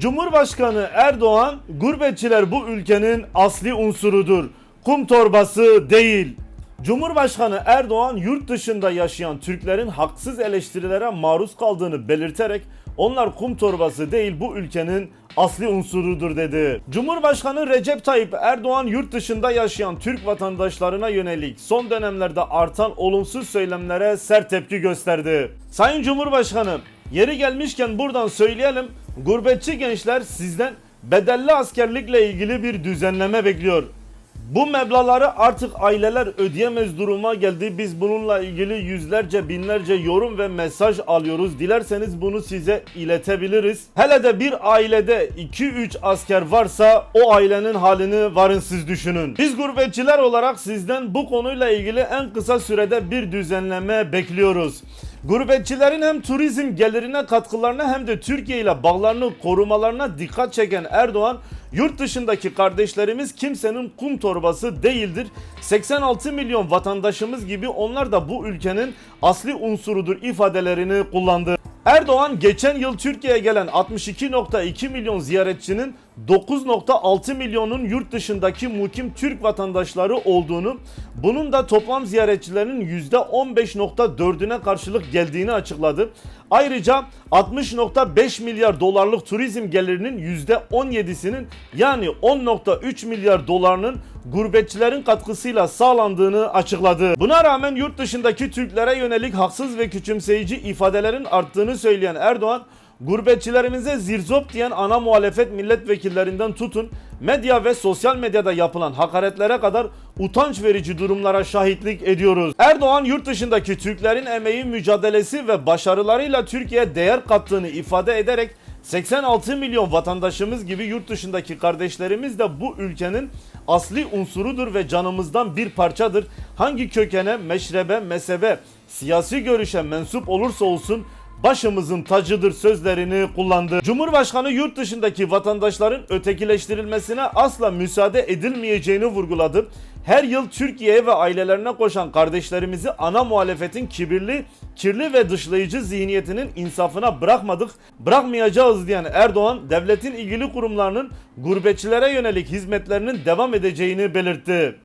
Cumhurbaşkanı Erdoğan, gurbetçiler bu ülkenin asli unsurudur. Kum torbası değil. Cumhurbaşkanı Erdoğan yurt dışında yaşayan Türklerin haksız eleştirilere maruz kaldığını belirterek onlar kum torbası değil bu ülkenin asli unsurudur dedi. Cumhurbaşkanı Recep Tayyip Erdoğan yurt dışında yaşayan Türk vatandaşlarına yönelik son dönemlerde artan olumsuz söylemlere sert tepki gösterdi. Sayın Cumhurbaşkanı yeri gelmişken buradan söyleyelim gurbetçi gençler sizden bedelli askerlikle ilgili bir düzenleme bekliyor. Bu meblaları artık aileler ödeyemez duruma geldi. Biz bununla ilgili yüzlerce binlerce yorum ve mesaj alıyoruz. Dilerseniz bunu size iletebiliriz. Hele de bir ailede 2-3 asker varsa o ailenin halini varın siz düşünün. Biz gurbetçiler olarak sizden bu konuyla ilgili en kısa sürede bir düzenleme bekliyoruz. Gurbetçilerin hem turizm gelirine katkılarına hem de Türkiye ile bağlarını korumalarına dikkat çeken Erdoğan Yurt dışındaki kardeşlerimiz kimsenin kum torbası değildir. 86 milyon vatandaşımız gibi onlar da bu ülkenin asli unsurudur ifadelerini kullandı. Erdoğan geçen yıl Türkiye'ye gelen 62.2 milyon ziyaretçinin 9.6 milyonun yurt dışındaki mukim Türk vatandaşları olduğunu, bunun da toplam ziyaretçilerin %15.4'üne karşılık geldiğini açıkladı. Ayrıca 60.5 milyar dolarlık turizm gelirinin %17'sinin yani 10.3 milyar dolarının gurbetçilerin katkısıyla sağlandığını açıkladı. Buna rağmen yurt dışındaki Türklere yönelik haksız ve küçümseyici ifadelerin arttığını söyleyen Erdoğan, Gurbetçilerimize zirzop diyen ana muhalefet milletvekillerinden tutun, medya ve sosyal medyada yapılan hakaretlere kadar utanç verici durumlara şahitlik ediyoruz. Erdoğan yurt dışındaki Türklerin emeği, mücadelesi ve başarılarıyla Türkiye'ye değer kattığını ifade ederek 86 milyon vatandaşımız gibi yurt dışındaki kardeşlerimiz de bu ülkenin asli unsurudur ve canımızdan bir parçadır. Hangi kökene, meşrebe, mezhebe, siyasi görüşe mensup olursa olsun başımızın tacıdır sözlerini kullandı. Cumhurbaşkanı yurt dışındaki vatandaşların ötekileştirilmesine asla müsaade edilmeyeceğini vurguladı. Her yıl Türkiye'ye ve ailelerine koşan kardeşlerimizi ana muhalefetin kibirli, kirli ve dışlayıcı zihniyetinin insafına bırakmadık, bırakmayacağız diyen Erdoğan, devletin ilgili kurumlarının gurbetçilere yönelik hizmetlerinin devam edeceğini belirtti.